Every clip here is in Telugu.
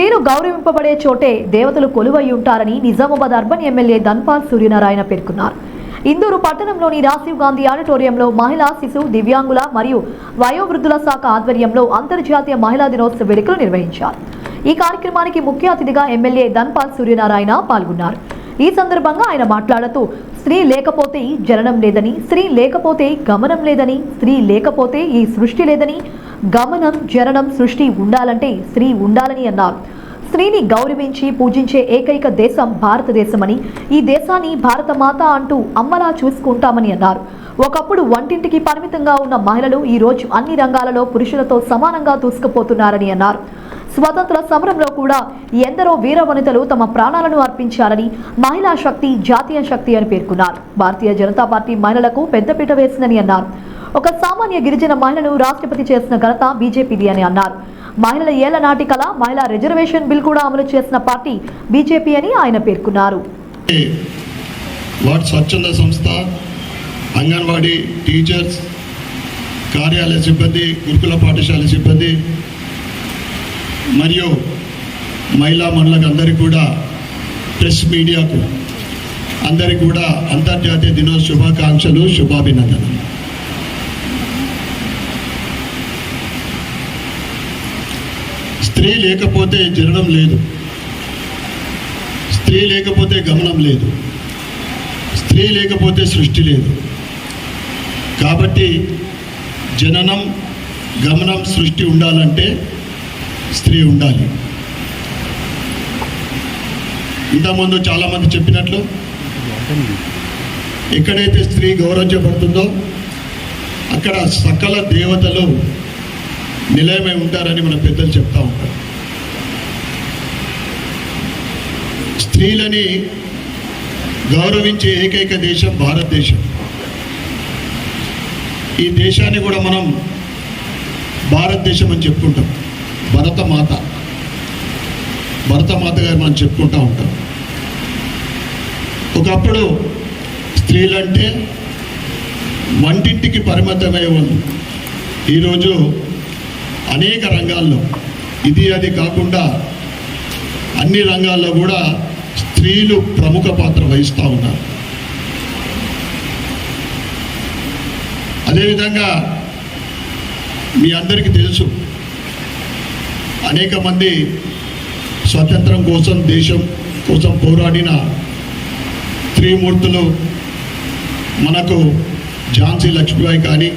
స్త్రీలు గౌరవింపబడే చోటే దేవతలు కొలువై ఉంటారని నిజామాబాద్ అర్బన్ ఎమ్మెల్యే ధన్పాల్ సూర్యనారాయణ పేర్కొన్నారు. ఇందూరు పట్టణంలోని రాజీవ్ గాంధీ ఆడిటోరియంలో మహిళా శిశు దివ్యాంగుల మరియు వయోవృద్ధుల శాఖ ఆధ్వర్యంలో అంతర్జాతీయ మహిళా దినోత్సవ వేడుకలు నిర్వహించారు. ఈ కార్యక్రమానికి ముఖ్య అతిథిగా ఎమ్మెల్యే ధన్పాల్ సూర్యనారాయణ పాల్గొన్నారు. ఈ సందర్భంగా ఆయన మాట్లాడుతూ స్త్రీ లేకపోతే జననం లేదని స్త్రీ లేకపోతే గమనం లేదని స్త్రీ లేకపోతే ఈ సృష్టి లేదని గమనం జననం సృష్టి ఉండాలంటే స్త్రీ ఉండాలని అన్నారు. స్త్రీని గౌరవించి పూజించే ఏకైక దేశం భారతదేశమని ఈ దేశాన్ని భారత మాత అంటూ అమ్మలా చూసుకుంటామని అన్నారు. ఒకప్పుడు వంటింటికి పరిమితంగా ఉన్న మహిళలు ఈ రోజు అన్ని రంగాలలో పురుషులతో సమానంగా దూసుకుపోతున్నారని అన్నారు. స్వతంత్ర సమరంలో కూడా ఎందరో వీర వనితలు తమ ప్రాణాలను అర్పించారని మహిళా శక్తి జాతీయ శక్తి అని పేర్కొన్నారు. భారతీయ జనతా పార్టీ మహిళలకు పెద్దపీట వేసిందని అన్నారు. ఒక సామాన్య గిరిజన మహిళను రాష్ట్రపతి చేసిన ఘనత బీజేపీది అని అన్నారు. మహిళల ఏళ్ళ నాటి కళ మహిళా రిజర్వేషన్ బిల్ కూడా అమలు చేసిన పార్టీ బీజేపీ అని ఆయన పేర్కొన్నారు. స్వచ్ఛంద సంస్థ అంగన్వాడీ టీచర్స్ కార్యాలయ సిబ్బంది గురుకుల పాఠశాల సిబ్బంది మరియు మహిళా మనులకు అందరికీ కూడా ప్రెస్ మీడియాకు అందరికీ కూడా అంతర్జాతీయ దినోత్సవ శుభాకాంక్షలు శుభాభినందనలు. స్త్రీ లేకపోతే జననం లేదు. స్త్రీ లేకపోతే గమనం లేదు. స్త్రీ లేకపోతే సృష్టి లేదు. కాబట్టి జననం గమనం సృష్టి ఉండాలంటే స్త్రీ ఉండాలి. ఇంతకుముందు చాలామంది చెప్పినట్లు ఎక్కడైతే స్త్రీ గౌరవించబడుతుందో అక్కడ సకల దేవతలు నిలయమై ఉంటారని మన పెద్దలు చెప్తా ఉంటారు. స్త్రీలని గౌరవించే ఏకైక దేశం భారతదేశం. ఈ దేశాన్ని కూడా మనం భారతదేశం అని చెప్పుకుంటాం. భరతమాత. భరతమాత గారు మనం చెప్పుకుంటా ఉంటాం. ఒకప్పుడు స్త్రీలంటే వంటింటికి పరిమితమై ఉంది. ఈరోజు అనేక రంగాల్లో. ఇది అది కాకుండా అన్ని రంగాల్లో కూడా స్త్రీలు ప్రముఖ పాత్ర వహిస్తూ ఉన్నారు. అదేవిధంగా మీ అందరికీ తెలుసు అనేక మంది స్వతంత్రం కోసం దేశం కోసం పోరాడిన త్రిమూర్తులు మనకు ఝాన్సీ లక్ష్మీబాయి కానీ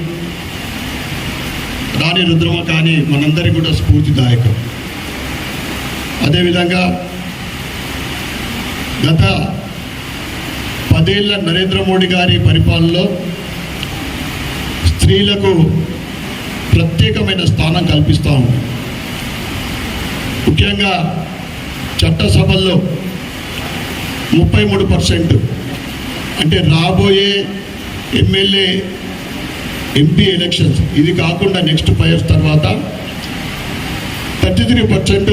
రాణి రుద్రమ కానీ మనందరికీ కూడా స్ఫూర్తిదాయకం. అదేవిధంగా గత పదేళ్ళ నరేంద్ర మోడీ గారి పరిపాలనలో స్త్రీలకు ప్రత్యేకమైన స్థానం కల్పిస్తాము ముఖ్యంగా చట్టసభల్లో ముప్పై మూడు పర్సెంట్ అంటే రాబోయే ఎమ్మెల్యే ఎంపీ ఎలక్షన్స్. ఇది కాకుండా నెక్స్ట్ ఫైవ్ ఇయర్స్ తర్వాత థర్టీ త్రీ పర్సెంట్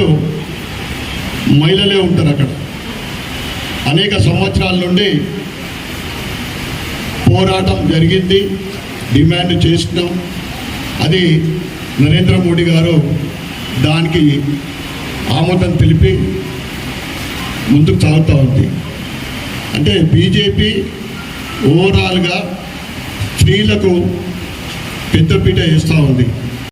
మహిళలే ఉంటారు అక్కడ. అనేక సంవత్సరాల నుండి పోరాటం జరిగింది డిమాండ్ చేసినాం. అది నరేంద్ర మోడీ గారు దానికి ఆమోదం తెలిపి ముందుకు సాగుతూ ఉంది. అంటే బీజేపీ ఓవరాల్గా స్త్రీలకు పెద్దపీట వేస్తూ ఉంది.